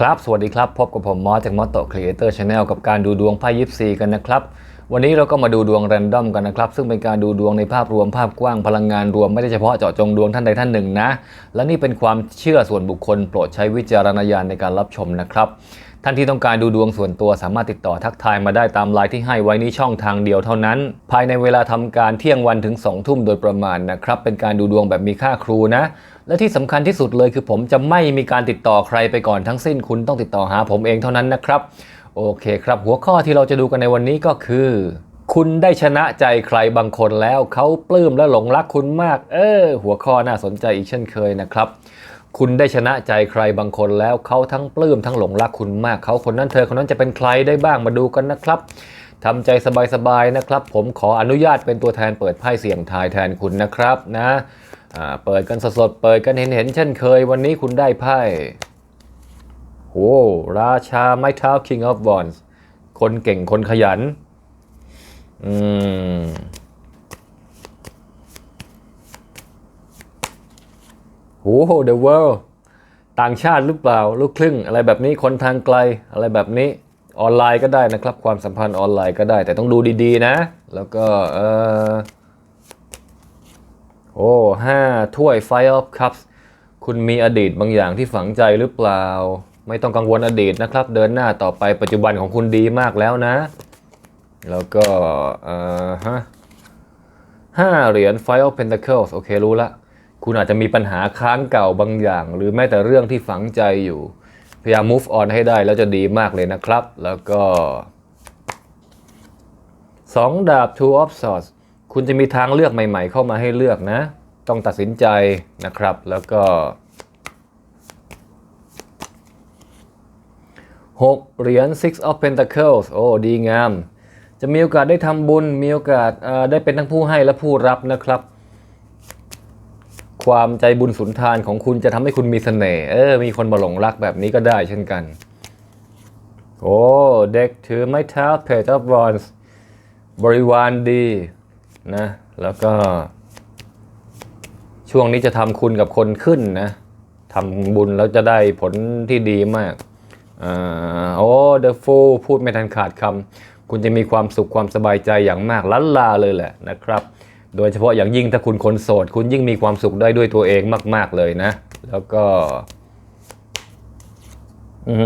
ครับ สวัสดีครับ พบกับผมมอสจากมอสโตครีเอเตอร์ชาแนลกับการดูดวงไพ่ยิปซีกันนะครับ วันนี้เราก็มาดูดวงแรนดอมกันนะครับ ซึ่งเป็นการดูดวงในภาพรวมภาพกว้างพลังงานรวมไม่ได้เฉพาะเจาะจงดวงท่านใดท่านหนึ่งนะ และนี่เป็นความเชื่อส่วนบุคคลโปรดใช้วิจารณญาณในการรับชมนะครับ ท่านที่ต้องการดูดวงส่วนตัวสามารถติดต่อทักทายมาได้ตามไลน์ที่ให้ไว้นี้ช่องทางเดียวเท่านั้น ภายในเวลาทำการเที่ยงวันถึง 2 ทุ่มโดยประมาณนะครับ เป็นการดูดวงแบบมีค่าครูนะ และที่สำคัญที่สุดเลยคือผมจะไม่มีการติดต่อใครไปก่อนทั้งสิ้นคุณต้องติดต่อหาผมเองเท่านั้นนะครับ โอเคครับ หัวข้อที่เราจะดูกันในวันนี้ก็คือ คุณได้ชนะใจใครบางคนแล้วเขาปลื้มและหลงรักคุณมาก เออหัวข้อน่าสนใจอีกเช่นเคยนะครับ คุณได้ชนะใจใครบางคนแล้วเขาทั้งปลื้มทั้งหลงรักคุณมากเขาคนนั้นเธอคนนั้นจะเป็นใครได้บ้างมาดูกันนะครับทำใจสบายๆนะครับ ผมขออนุญาตเป็นตัวแทนเปิดไพ่เสี่ยงทายแทนคุณนะครับนะเปิดกันสดๆเปิดกันเห็นๆเช่นเคย วันนี้คุณได้ไพ่โอ้ราชาไม้เท้า King of Wands คนเก่งคนขยัน อืม โอ้โห the world ต่างชาติหรือเปล่า ลูกครึ่ง อะไรแบบนี้ คนทางไกล อะไรแบบนี้ ออนไลน์ก็ได้นะครับ ความสัมพันธ์ออนไลน์ก็ได้ แต่ต้องดูดีๆนะ แล้วก็ เออโอ้ห้าถ้วย Fire of Cups คุณมีอดีตบางอย่างที่ฝังใจหรือเปล่า ไม่ต้องกังวลอดีตนะครับ เดินหน้าต่อไปปัจจุบันของคุณดีมากแล้วนะ แล้วก็ เออฮะห้าเหรียญ Five of Pentacles โอเครู้ละ คุณอาจจะมีปัญหาค้างเก่าบางอย่าง หรือแม้แต่เรื่องที่ฝังใจอยู่ พยายาม move on ให้ได้แล้วจะดีมากเลยนะครับ แล้วก็สองดาบ two of swords คุณจะมีทางเลือกใหม่ ๆ เข้ามาให้เลือกนะ ต้องตัดสินใจนะครับ แล้วก็หกเหรียญ six of pentacles โอ้ ดีงาม จะมีโอกาสได้ทำบุญ มีโอกาสได้เป็นทั้งผู้ให้และผู้รับนะครับ ความใจบุญสุนทานของคุณจะทำให้คุณมีเสน่ห์เออ มีคนมาหลงรักแบบนี้ก็ได้เช่นกัน โอ้ เด็กถือไม้เท้าเพจ of wands บริวารดีนะ แล้วก็ ช่วงนี้จะทำคุณกับคนขึ้นนะทำบุญแล้วจะได้ผลที่ดีมากอ่าโอ้ the fool พูดไม่ทันขาดคำคุณจะมีความสุขความสบายใจอย่างมากล้นลาเลยแหละนะครับ โดยเฉพาะอย่างยิ่งถ้าคุณคนโสด คุณยิ่งมีความสุขได้ด้วยตัวเองมาก ๆ เลยนะ แล้วก็อื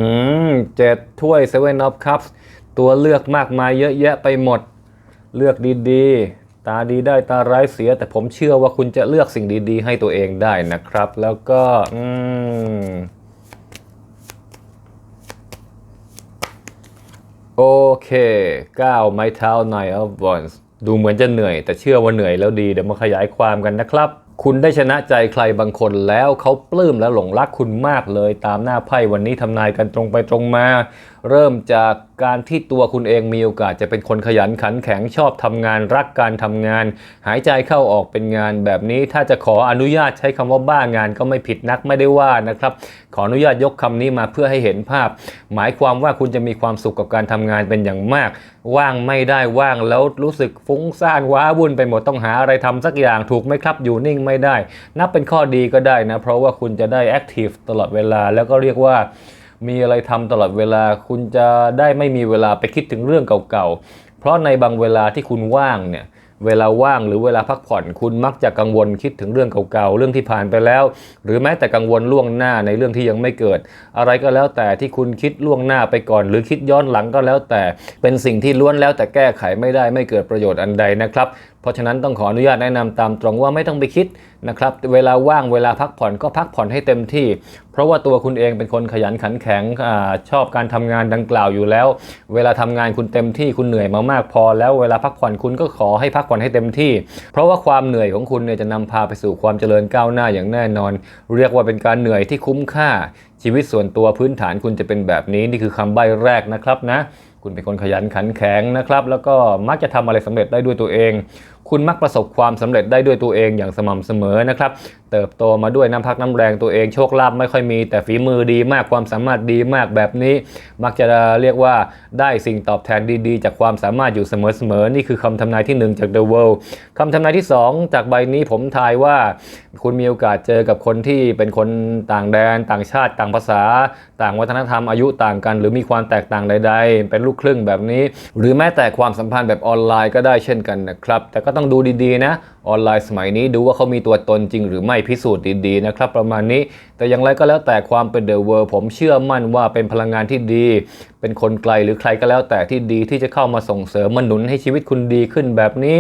มเจ็ดถ้วย Seven of Cups ตัวเลือกมากมายเยอะแยะไปหมด เลือกดีๆ ตาดีได้ตาร้ายเสีย แต่ผมเชื่อว่าคุณจะเลือกสิ่งดี ๆ ให้ตัวเองได้นะครับ แล้วก็อืมโอเค9ไม้เท้า Nine of Wands ดูเหมือนจะเหนื่อย แต่เชื่อว่าเหนื่อยแล้วดีเดี๋ยวมาขยายความกันนะครับ คุณได้ชนะใจใครบางคนแล้วเขาปลื้มและหลงรักคุณมากเลย ตามหน้าไพ่วันนี้ทำนายกันตรงไปตรงมาเริ่มจากการที่ตัวคุณเองมีโอกาสจะเป็นคนขยันขันแข็งชอบทำงานรักการทำงาน หายใจเข้าออกเป็นงานแบบนี้ถ้าจะขออนุญาตใช้คำว่าบ้างานก็ไม่ผิดนักไม่ได้ว่านะครับ ขออนุญาตยกคำนี้มาเพื่อให้เห็นภาพ หมายความว่าคุณจะมีความสุขกับการทำงานเป็นอย่างมาก ว่างไม่ได้ว่างแล้วรู้สึกฟุ้งซ่านว้าวุ่นไปหมดต้องหาอะไรทำสักอย่างถูกไหมครับ อยู่นิ่งไม่ได้ นับเป็นข้อดีก็ได้นะเพราะว่าคุณจะได้แอคทีฟตลอดเวลาแล้วก็เรียกว่า มีอะไรทำตลอดเวลา คุณจะได้ไม่มีเวลาไปคิดถึงเรื่องเก่าๆ เพราะในบางเวลาที่คุณว่างเนี่ยเวลาว่างหรือเวลาพักผ่อนคุณมักจะกังวลคิดถึงเรื่องเก่าๆ เรื่องที่ผ่านไปแล้ว หรือแม้แต่กังวลล่วงหน้าในเรื่องที่ยังไม่เกิด อะไรก็แล้วแต่ที่คุณคิดล่วงหน้าไปก่อน หรือคิดย้อนหลังก็แล้วแต่เป็นสิ่งที่ล้วนแล้วแต่แก้ไขไม่ได้ไม่เกิดประโยชน์อันใดนะครับเพราะฉะนั้นต้องขออนุญาตแนะนำตามตรงว่าไม่ต้องไปคิดนะครับ เวลาว่างเวลาพักผ่อนก็พักผ่อนให้เต็มที่ เพราะว่าตัวคุณเองเป็นคนขยันขันแข็งอชอบการทำงานดังกล่าวอยู่แล้ว เวลาทำงานคุณเต็มที่คุณเหนื่อยมามากพอ แล้วเวลาพักผ่อนคุณก็ขอให้พักผ่อนให้เต็มที่ เพราะว่าความเหนื่อยของคุณเนี่ยจะนำพาไปสู่ความเจริญก้าวหน้าอย่างแน่นอน เรียกว่าเป็นการเหนื่อยที่คุ้มค่า ชีวิตส่วนตัวพื้นฐานคุณจะเป็นแบบนี้นี่คือคำใบ้แรกนะครับนะคุณเป็นคนขยันขันแข็งนะครับ แล้วก็มักจะทำอะไรสำเร็จได้ด้วยตัวเอง คุณมักประสบความสำเร็จได้ด้วยตัวเองอย่างสม่ำเสมอนะครับ เติบโตมาด้วยน้ำพักน้ำแรงตัวเองโชคลาภไม่ค่อยมี แต่ฝีมือดีมากความสามารถดีมากแบบนี้ มักจะเรียกว่าได้สิ่งตอบแทนดีๆ จากความสามารถอยู่เสมอๆนี่คือคำทำนายที่หนึ่งจาก The World คำทำนายที่สองจากใบนี้ผมทายว่า คุณมีโอกาสเจอกับคนที่เป็นคนต่างแดน ต่างชาติ ต่างภาษา ต่างวัฒนธรรมอายุต่างกัน หรือมีความแตกต่างใด ๆ เป็นลูกครึ่งแบบนี้ หรือแม้แต่ความสัมพันธ์แบบออนไลน์ก็ได้เช่นกันนะครับแต่ก็ต้องดูดีๆนะ ออนไลน์สมัยนี้ดูว่าเขามีตัวตนจริงหรือไม่พิสูจน์ดีๆนะครับประมาณนี้ แต่อย่างไรก็แล้วแต่ความเป็นเดอะเวิร์ผมเชื่อมั่นว่าเป็นพลังงานที่ดี เป็นคนไกลหรือใครก็แล้วแต่ที่ดีที่จะเข้ามาส่งเสริมมาหนุนให้ชีวิตคุณดีขึ้นแบบนี้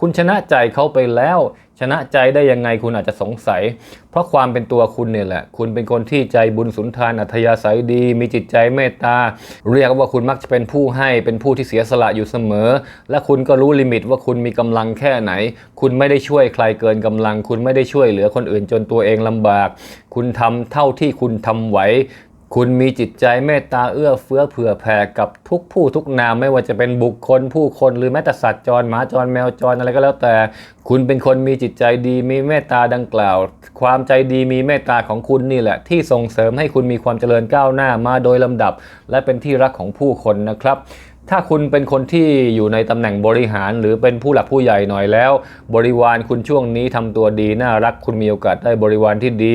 คุณชนะใจเขาไปแล้ว ชนะใจได้ยังไงคุณอาจจะสงสัย เพราะความเป็นตัวคุณเนี่ยแหละ คุณเป็นคนที่ใจบุญสุนทานอัธยาศัยดี มีจิตใจเมตตา เรียกว่าคุณมักจะเป็นผู้ให้เป็นผู้ที่เสียสละอยู่เสมอ และคุณก็รู้ลิมิตว่าคุณมีกำลังแค่ไหน คุณไม่ได้ช่วยใครเกินกำลัง คุณไม่ได้ช่วยเหลือคนอื่นจนตัวเองลำบาก คุณทำเท่าที่คุณทำไหวคุณมีจิตใจเมตตาเอื้อเฟื้อเผื่อแผ่กับทุกผู้ทุกนามไม่ว่าจะเป็นบุคคลผู้คนหรือแม้แต่สัตว์จรหมาจรแมวจรอะไรก็แล้วแต่ คุณเป็นคนมีจิตใจดีมีเมตตาดังกล่าว ความใจดีมีเมตตาของคุณนี่แหละ ที่ส่งเสริมให้คุณมีความเจริญก้าวหน้ามาโดยลำดับ และเป็นที่รักของผู้คนนะครับ ถ้าคุณเป็นคนที่อยู่ในตำแหน่งบริหาร หรือเป็นผู้หลักผู้ใหญ่หน่อยแล้ว บริวารคุณช่วงนี้ทำตัวดี น่ารักคุณมีโอกาสได้บริวารที่ดี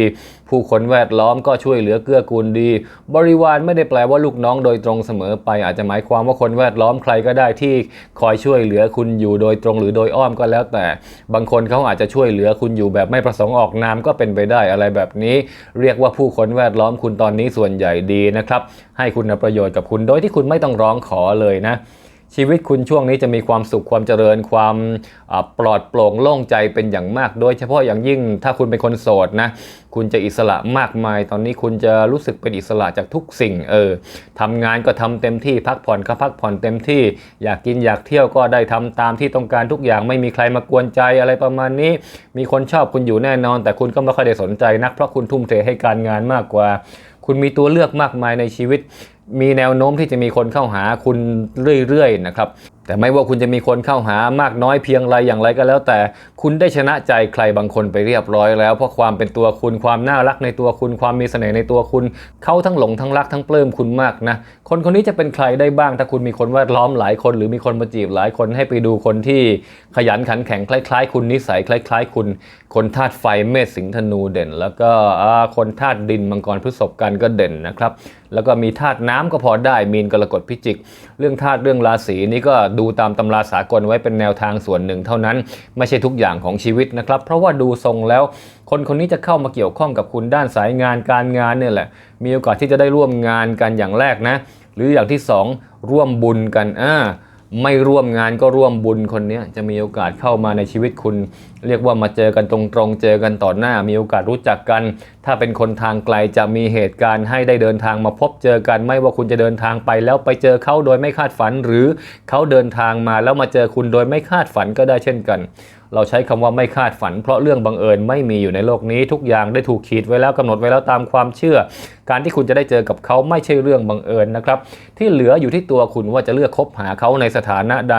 ผู้คนแวดล้อมก็ช่วยเหลือเกื้อกูลดี บริวารไม่ได้แปลว่าลูกน้องโดยตรงเสมอไป อาจจะหมายความว่าคนแวดล้อมใครก็ได้ที่คอยช่วยเหลือคุณอยู่โดยตรงหรือโดยอ้อมก็แล้วแต่ บางคนเขาอาจจะช่วยเหลือคุณอยู่แบบไม่ประสงค์ออกนามก็เป็นไปได้อะไรแบบนี้ เรียกว่าผู้คนแวดล้อมคุณตอนนี้ส่วนใหญ่ดีนะครับให้คุณประโยชน์กับคุณโดยที่คุณไม่ต้องร้องขอเลยนะ ชีวิตคุณช่วงนี้จะมีความสุขความเจริญความปลอดโปร่งโล่งใจเป็นอย่างมาก โดยเฉพาะอย่างยิ่งถ้าคุณเป็นคนโสดนะ คุณจะอิสระมากมาย ตอนนี้คุณจะรู้สึกเป็นอิสระจากทุกสิ่งเออทำงานก็ทำเต็มที่พักผ่อนก็พักผ่อนเต็มที่ อยากกินอยากเที่ยวก็ได้ทำตามที่ต้องการทุกอย่างไม่มีใครมากวนใจอะไรประมาณนี้ มีคนชอบคุณอยู่แน่นอน แต่คุณก็ไม่ค่อยได้สนใจนักเพราะคุณทุ่มเทให้การงานมากกว่า คุณมีตัวเลือกมากมายในชีวิต มีแนวโน้มที่จะมีคนเข้าหาคุณเรื่อยๆนะครับแต่ไม่ว่าคุณจะมีคนเข้าหามากน้อยเพียงไรอย่างไรก็แล้ว แต่คุณได้ชนะใจใครบางคนไปเรียบร้อยแล้ว เพราะความเป็นตัวคุณความน่ารักในตัวคุณความมีเสน่ห์ในตัวคุณเขาทั้งหลงทั้งรักทั้งปลื้มคุณมากนะคนคนนี้จะเป็นใครได้บ้าง ถ้าคุณมีคนแวดล้อมหลายคน หรือมีคนมาจีบหลายคนให้ไปดูคนที่ขยันขันแข็งคล้ายๆ คุณนิสัยคล้าย ๆ คุณ คนธาตุไฟเมษสิงธนูเด่น แล้วก็คนธาตุดินมังกรพฤษภกันก็เด่นนะครับแล้วก็มีธาตุน้ำก็พอได้มีนกรกฎพิจิก เรื่องธาตุเรื่องราศีนี่ก็ดูตามตำราสากลไว้เป็นแนวทางส่วนหนึ่งเท่านั้น ไม่ใช่ทุกอย่างของชีวิตนะครับ เพราะว่าดูทรงแล้ว คนคนนี้จะเข้ามาเกี่ยวข้องกับคุณด้านสายงานการงานเนี่ยแหละ มีโอกาสที่จะได้ร่วมงานกันอย่างแรกนะ หรืออย่างที่สองร่วมบุญกันอ่า ไม่ร่วมงานก็ร่วมบุญคนนี้จะมีโอกาสเข้ามาในชีวิตคุณ เรียกว่ามาเจอกันตรงๆ เจอกันต่อหน้า มีโอกาสรู้จักกัน ถ้าเป็นคนทางไกลจะมีเหตุการณ์ให้ได้เดินทางมาพบเจอกัน ไม่ว่าคุณจะเดินทางไปแล้วไปเจอเขาโดยไม่คาดฝัน หรือเขาเดินทางมาแล้วมาเจอคุณโดยไม่คาดฝันก็ได้เช่นกัน เราใช้คำว่าไม่คาดฝัน เพราะเรื่องบังเอิญไม่มีอยู่ในโลกนี้ทุกอย่างได้ถูกขีดไว้แล้วกำหนดไว้แล้วตามความเชื่อ การที่คุณจะได้เจอกับเขาไม่ใช่เรื่องบังเอิญนะครับ ที่เหลืออยู่ที่ตัวคุณว่าจะเลือกคบหาเขาในสถานะใด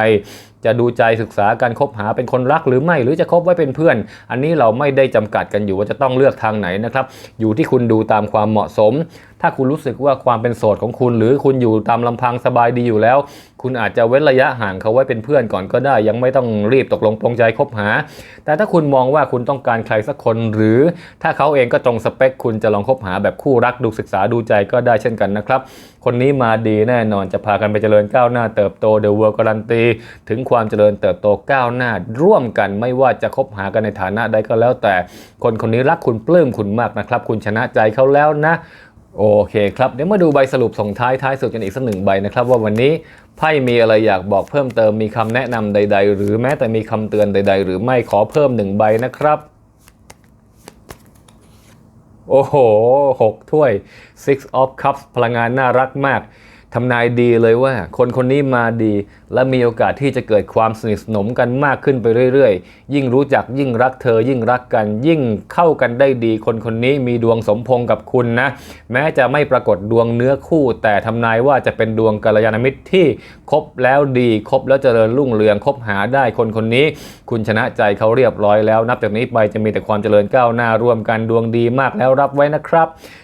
จะดูใจศึกษาการคบหาเป็นคนรักหรือไม่หรือจะคบไว้เป็นเพื่อน อันนี้เราไม่ได้จำกัดกันอยู่ว่าจะต้องเลือกทางไหนนะครับอยู่ที่คุณดูตามความเหมาะสม ถ้าคุณรู้สึกว่าความเป็นโสดของคุณ หรือคุณอยู่ตามลำพังสบายดีอยู่แล้ว คุณอาจจะเว้นระยะห่างเขาไว้เป็นเพื่อนก่อนก็ได้ ยังไม่ต้องรีบตกลงปรงใจคบหา แต่ถ้าคุณมองว่าคุณต้องการใครสักคน หรือถ้าเขาเองก็ตรงสเปค คุณจะลองคบหาแบบคู่รักดูศึกษาดูใจก็ได้เช่นกันนะครับคนนี้มาดีแน่นอนจะพากันไปเจริญก้าวหน้าเติบโตเดอะเวิร์การันตีถึงควความเจริญเติบโตก้าวหน้า ร่วมกันไม่ว่าจะคบหากันในฐานะใดก็แล้วแต่คนคนนี้รักคุณปลื้มคุณมากนะครับ คุณชนะใจเขาแล้วนะโอเคครับ เดี๋ยวมาดูใบสรุปส่งท้ายท้ายสุดกันอีกสักหนึ่งใบนะครับ ว่าวันนี้ไพ่มีอะไรอยากบอกเพิ่มเติมมีคำแนะนำใด ๆ หรือแม้แต่มีคำเตือนใด ๆ หรือไม่ขอเพิ่มหนึ่งใบนะครับ โอ้โหหกถ้วย six of cups พลังงานน่ารักมาก ทำนายดีเลยว่า คนคนนี้มาดี และมีโอกาสที่จะเกิดความสนิทสนมกันมากขึ้นไปเรื่อยๆ ยิ่งรู้จักยิ่งรักเธอ ยิ่งรักกัน ยิ่งเข้ากันได้ดี คนคนนี้มีดวงสมพงกับคุณนะ แม้จะไม่ปรากฏดวงเนื้อคู่ แต่ทำนายว่าจะเป็นดวงกัลยาณมิตรที่คบแล้วดีคบแล้วเจริญรุ่งเรืองคบหาได้คนคนนี้ คุณชนะใจเขาเรียบร้อยแล้ว นับจากนี้ไปจะมีแต่ความเจริญก้าวหน้าร่วมกันดวงดีมากแล้วรับไว้นะครับ